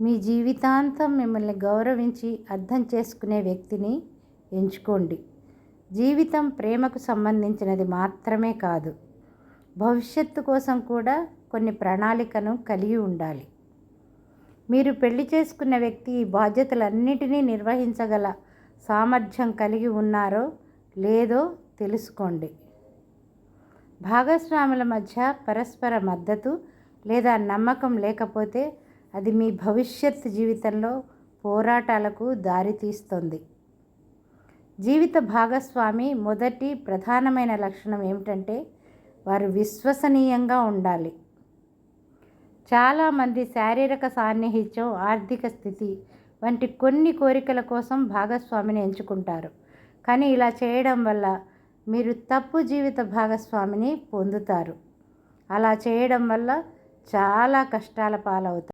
మీ జీవితాంతం మిమ్మల్ని గౌరవించి అర్థం చేసుకునే వ్యక్తిని ఎంచుకోండి. జీవితం ప్రేమకు సంబంధించినది మాత్రమే కాదు భవిష్యత్తు కోసం కూడా కొన్ని ప్రణాళికను కలిగి ఉండాలి. మీరు పెళ్ళి చేసుకున్న వ్యక్తి ఈ బాధ్యతలన్నిటినీ నిర్వహించగల సామర్థ్యం కలిగి ఉన్నారో లేదో తెలుసుకోండి. భాగస్వాముల మధ్య పరస్పర మద్దతు లేదా నమ్మకం లేకపోతే అది మీ భవిష్యత్ జీవితంలో పోరాటాలకు దారితీస్తుంది. జీవిత భాగస్వామి మొదటి ప్రధానమైన లక్షణం ఏమిటంటే వారు విశ్వసనీయంగా ఉండాలి. చాలామంది శారీరక సాన్నిహిత్యం ఆర్థిక స్థితి వంటి కొన్ని కోరికల కోసం భాగస్వామిని ఎంచుకుంటారు. కానీ ఇలా చేయడం వల్ల మీరు తప్పు జీవిత భాగస్వామిని పొందుతారు. అలా చేయడం వల్ల చాలా కష్టాల పాలవుతారు.